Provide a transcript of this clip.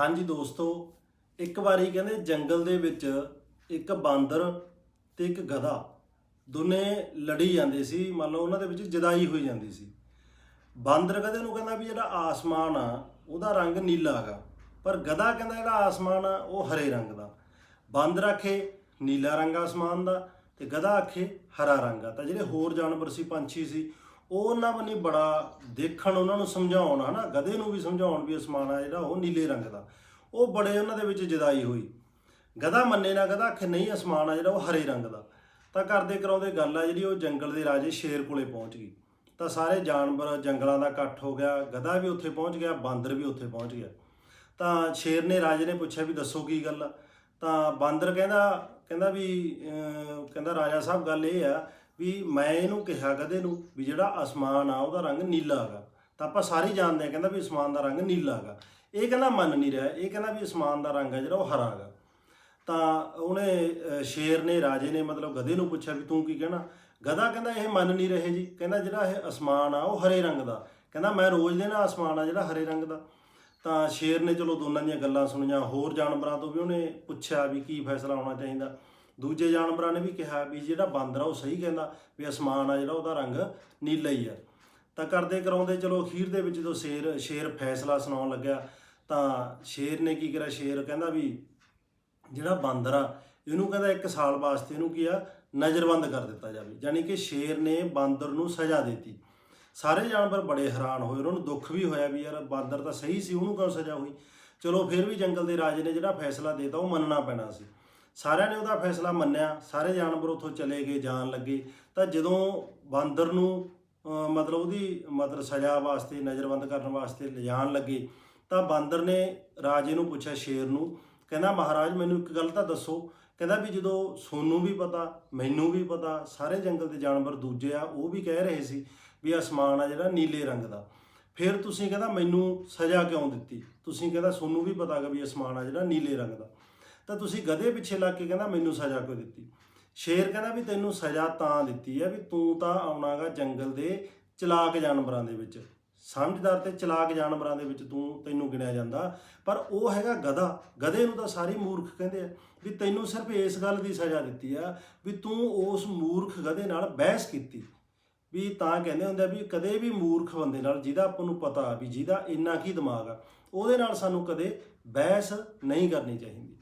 ਹਾਂਜੀ ਦੋਸਤੋ, ਇੱਕ ਵਾਰੀ ਕਹਿੰਦੇ ਜੰਗਲ ਦੇ ਵਿੱਚ ਇੱਕ ਬਾਂਦਰ ਤੇ ਇੱਕ ਗਧਾ ਦੋਨੇ ਲੜੀ ਜਾਂਦੇ ਸੀ, ਮੰਨ ਲਓ ਉਹਨਾਂ ਦੇ ਵਿੱਚ ਜਦਾਈ ਹੋਈ ਜਾਂਦੀ ਸੀ। ਬਾਂਦਰ ਗਧੇ ਨੂੰ ਕਹਿੰਦਾ ਵੀ ਜਿਹੜਾ ਆਸਮਾਨ ਆ, ਉਹਦਾ ਰੰਗ ਨੀਲਾ ਹੈਗਾ। ਪਰ ਗਧਾ ਕਹਿੰਦਾ ਜਿਹੜਾ ਆਸਮਾਨ ਆ, ਉਹ ਹਰੇ ਰੰਗ ਦਾ। ਬਾਂਦਰ ਆਖੇ, ਨੀਲਾ ਰੰਗ ਆਸਮਾਨ ਦਾ ਤੇ ਗਧਾ ਆਖੇ, ਹਰਾ ਰੰਗ ਆ। ਤਾਂ ਜਿਹੜੇ ਹੋਰ ਜਾਨਵਰ ਸੀ, ਪੰਛੀ ਸੀ ਉਹ ਉਹਨਾਂ ਬੰਨੀ ਬੜਾ ਦੇਖਣ, ਉਹਨਾਂ ਨੂੰ ਸਮਝਾਉਣ, ਹਨਾ, ਗਧੇ ਨੂੰ ਵੀ ਸਮਝਾਉਣ ਵੀ ਅਸਮਾਨ ਆ ਜਿਹੜਾ ਉਹ ਨੀਲੇ ਰੰਗ ਦਾ। ਉਹ ਬੜੇ ਉਹਨਾਂ ਦੇ ਵਿੱਚ ਜਦਾਈ ਹੋਈ। ਗਧਾ ਮੰਨੇ ਨਾ ਗਧਾ, ਆਖੇ ਨਹੀਂ ਅਸਮਾਨ ਆ ਜਿਹੜਾ ਉਹ ਹਰੇ ਰੰਗ ਦਾ। ਤਾਂ ਕਰਦੇ ਕਰਾਉਂਦੇ ਗੱਲ ਆ ਜਿਹੜੀ ਉਹ ਜੰਗਲ ਦੇ ਰਾਜੇ ਸ਼ੇਰ ਕੋਲੇ ਪਹੁੰਚ ਗਈ। ਤਾਂ ਸਾਰੇ ਜਾਨਵਰ ਜੰਗਲਾਂ ਦਾ ਇਕੱਠ ਹੋ ਗਿਆ, ਗਧਾ ਵੀ ਉੱਥੇ ਪਹੁੰਚ ਗਿਆ, ਬਾਂਦਰ ਵੀ ਉੱਥੇ ਪਹੁੰਚ ਗਿਆ। ਤਾਂ ਸ਼ੇਰ ਨੇ ਰਾਜੇ ਨੇ ਪੁੱਛਿਆ ਵੀ ਦੱਸੋ ਕੀ ਗੱਲ ਆ? ਤਾਂ ਬਾਂਦਰ ਕਹਿੰਦਾ ਕਹਿੰਦਾ ਵੀ ਕਹਿੰਦਾ ਰਾਜਾ ਸਾਹਿਬ, ਗੱਲ ਇਹ ਆ ਵੀ ਮੈਂ ਇਹਨੂੰ ਕਿਹਾ ਗਧੇ ਨੂੰ ਵੀ ਜਿਹੜਾ ਅਸਮਾਨ ਆ ਉਹਦਾ ਰੰਗ ਨੀਲਾ ਹੈਗਾ। ਤਾਂ ਆਪਾਂ ਸਾਰੇ ਜਾਣਦੇ ਆ ਕਹਿੰਦਾ ਵੀ ਅਸਮਾਨ ਦਾ ਰੰਗ ਨੀਲਾ ਹੈਗਾ। ਇਹ ਕਹਿੰਦਾ ਮੰਨ ਨਹੀਂ ਰਿਹਾ, ਇਹ ਕਹਿੰਦਾ ਵੀ ਅਸਮਾਨ ਦਾ ਰੰਗ ਹੈ ਜਿਹੜਾ ਉਹ ਹਰਾ ਹੈਗਾ। ਤਾਂ ਉਹਨੇ ਸ਼ੇਰ ਨੇ, ਰਾਜੇ ਨੇ ਮਤਲਬ ਗਧੇ ਨੂੰ ਪੁੱਛਿਆ ਵੀ ਤੂੰ ਕੀ ਕਹਿਣਾ? ਗਧਾ ਕਹਿੰਦਾ ਇਹ ਮੰਨ ਨਹੀਂ ਰਹੇ ਜੀ। ਕਹਿੰਦਾ ਜਿਹੜਾ ਇਹ ਅਸਮਾਨ ਆ ਉਹ ਹਰੇ ਰੰਗ ਦਾ। ਕਹਿੰਦਾ ਮੈਂ ਰੋਜ਼ ਦੇ ਨਾ ਅਸਮਾਨ ਆ ਜਿਹੜਾ ਹਰੇ ਰੰਗ ਦਾ। ਤਾਂ ਸ਼ੇਰ ਨੇ ਚਲੋ ਦੋਨਾਂ ਦੀਆਂ ਗੱਲਾਂ ਸੁਣੀਆਂ। ਹੋਰ ਜਾਨਵਰਾਂ ਤੋਂ ਵੀ ਉਹਨੇ ਪੁੱਛਿਆ ਵੀ ਕੀ ਫੈਸਲਾ ਹੋਣਾ ਚਾਹੀਦਾ। ਦੂਜੇ ਜਾਨਵਰਾਂ ਨੇ ਵੀ ਕਿਹਾ ਵੀ ਜਿਹੜਾ ਬਾਂਦਰ ਆ ਉਹ ਸਹੀ ਕਹਿੰਦਾ ਵੀ ਅਸਮਾਨ ਆ ਜਿਹੜਾ ਉਹਦਾ ਰੰਗ ਨੀਲਾ ਹੀ ਆ। ਤਾਂ ਕਰਦੇ ਕਰਾਉਂਦੇ ਚਲੋ ਅਖੀਰ ਦੇ ਵਿੱਚ ਜਦੋਂ ਸ਼ੇਰ ਸ਼ੇਰ ਫੈਸਲਾ ਸੁਣਾਉਣ ਲੱਗਿਆ ਤਾਂ ਸ਼ੇਰ ਨੇ ਕੀ ਕਰਿਆ? ਸ਼ੇਰ ਕਹਿੰਦਾ ਵੀ ਜਿਹੜਾ ਬਾਂਦਰ ਆ ਇਹਨੂੰ ਕਹਿੰਦਾ ਇੱਕ ਸਾਲ ਵਾਸਤੇ ਇਹਨੂੰ ਕੀ ਆ? ਨਜ਼ਰਬੰਦ ਕਰ ਦਿੱਤਾ ਜਾਵੇ। ਯਾਨੀ ਕਿ ਸ਼ੇਰ ਨੇ ਬਾਂਦਰ ਨੂੰ ਸਜ਼ਾ ਦਿੱਤੀ। ਸਾਰੇ ਜਾਨਵਰ ਬੜੇ ਹੈਰਾਨ ਹੋਏ। ਉਹਨਾਂ ਨੂੰ ਦੁੱਖ ਵੀ ਹੋਇਆ ਵੀ ਯਾਰ ਬਾਂਦਰ ਤਾਂ ਸਹੀ ਸੀ, ਉਹਨੂੰ ਕਿਉਂ ਸਜ਼ਾ ਹੋਈ? ਚਲੋ ਫਿਰ ਵੀ ਜੰਗਲ ਦੇ ਰਾਜੇ ਨੇ ਜਿਹੜਾ ਫੈਸਲਾ ਦੇਤਾ, ਉਹ ਮੰਨਣਾ ਪੈਣਾ ਸੀ। ਸਾਰਿਆਂ ਨੇ ਉਹਦਾ ਫੈਸਲਾ ਮੰਨਿਆ, ਸਾਰੇ ਜਾਨਵਰ ਉੱਥੋਂ ਚਲੇ ਗਏ, ਜਾਣ ਲੱਗੇ। ਤਾਂ ਜਦੋਂ ਬਾਂਦਰ ਨੂੰ ਮਤਲਬ ਉਹਦੀ ਮਤਲਬ ਸਜ਼ਾ ਵਾਸਤੇ, ਨਜ਼ਰਬੰਦ ਕਰਨ ਵਾਸਤੇ ਲਿਜਾਣ ਲੱਗੇ, ਤਾਂ ਬਾਂਦਰ ਨੇ ਰਾਜੇ ਨੂੰ ਪੁੱਛਿਆ ਸ਼ੇਰ ਨੂੰ, ਕਹਿੰਦਾ, ਮਹਾਰਾਜ, ਮੈਨੂੰ ਇੱਕ ਗੱਲ ਤਾਂ ਦੱਸੋ। ਕਹਿੰਦਾ ਵੀ ਜਦੋਂ ਸੋਨੂੰ ਵੀ ਪਤਾ, ਮੈਨੂੰ ਵੀ ਪਤਾ, ਸਾਰੇ ਜੰਗਲ ਦੇ ਜਾਨਵਰ ਦੂਜੇ ਆ, ਉਹ ਵੀ ਕਹਿ ਰਹੇ ਸੀ ਵੀ ਅਸਮਾਨ ਆ ਜਿਹੜਾ ਨੀਲੇ ਰੰਗ ਦਾ। ਫਿਰ ਤੁਸੀਂ ਕਹਿੰਦਾ, ਮੈਨੂੰ ਸਜ਼ਾ ਕਿਉਂ ਦਿੱਤੀ? ਤੁਸੀਂ ਕਹਿੰਦਾ, ਸੋਨੂੰ ਵੀ ਪਤਾ ਗਾ ਵੀ ਅਸਮਾਨ ਆ ਜਿਹੜਾ ਨੀਲੇ ਰੰਗ ਦਾ। ਤਾਂ ਤੁਸੀਂ ਗਧੇ ਪਿੱਛੇ ਲੱਗ ਕੇ ਕਹਿੰਦਾ ਮੈਨੂੰ ਸਜ਼ਾ ਕਿਉਂ ਦਿੱਤੀ? ਸ਼ੇਰ ਕਹਿੰਦਾ ਵੀ ਤੈਨੂੰ ਸਜ਼ਾ ਤਾਂ ਦਿੱਤੀ ਹੈ ਵੀ ਤੂੰ ਤਾਂ ਆਉਣਾਗਾ ਜੰਗਲ ਦੇ ਚਲਾਕ ਜਾਨਵਰਾਂ ਦੇ ਵਿੱਚ। ਸਮਝਦਾਰ ਤੇ ਚਲਾਕ ਜਾਨਵਰਾਂ ਦੇ ਵਿੱਚ ਤੂੰ, ਤੈਨੂੰ ਗਿਣਿਆ ਜਾਂਦਾ। ਪਰ ਉਹ ਹੈਗਾ ਗਧਾ। ਗਧੇ ਨੂੰ ਤਾਂ ਸਾਰੇ ਮੂਰਖ ਕਹਿੰਦੇ ਆ ਵੀ ਤੈਨੂੰ ਸਿਰਫ ਇਸ ਗੱਲ ਦੀ ਸਜ਼ਾ ਦਿੱਤੀ ਆ ਵੀ ਤੂੰ ਉਸ ਮੂਰਖ ਗਧੇ ਨਾਲ ਬਹਿਸ ਕੀਤੀ। ਵੀ ਤਾਂ ਕਹਿੰਦੇ ਹੁੰਦੇ ਆ ਵੀ ਕਦੇ ਵੀ ਮੂਰਖ ਬੰਦੇ ਨਾਲ ਜਿਹਦਾ ਆਪਾਂ ਨੂੰ ਪਤਾ ਵੀ ਜਿਹਦਾ ਇੰਨਾ ਕੀ ਦਿਮਾਗ ਆ, ਉਹਦੇ ਨਾਲ ਸਾਨੂੰ ਕਦੇ ਬਹਿਸ ਨਹੀਂ ਕਰਨੀ ਚਾਹੀਦੀ।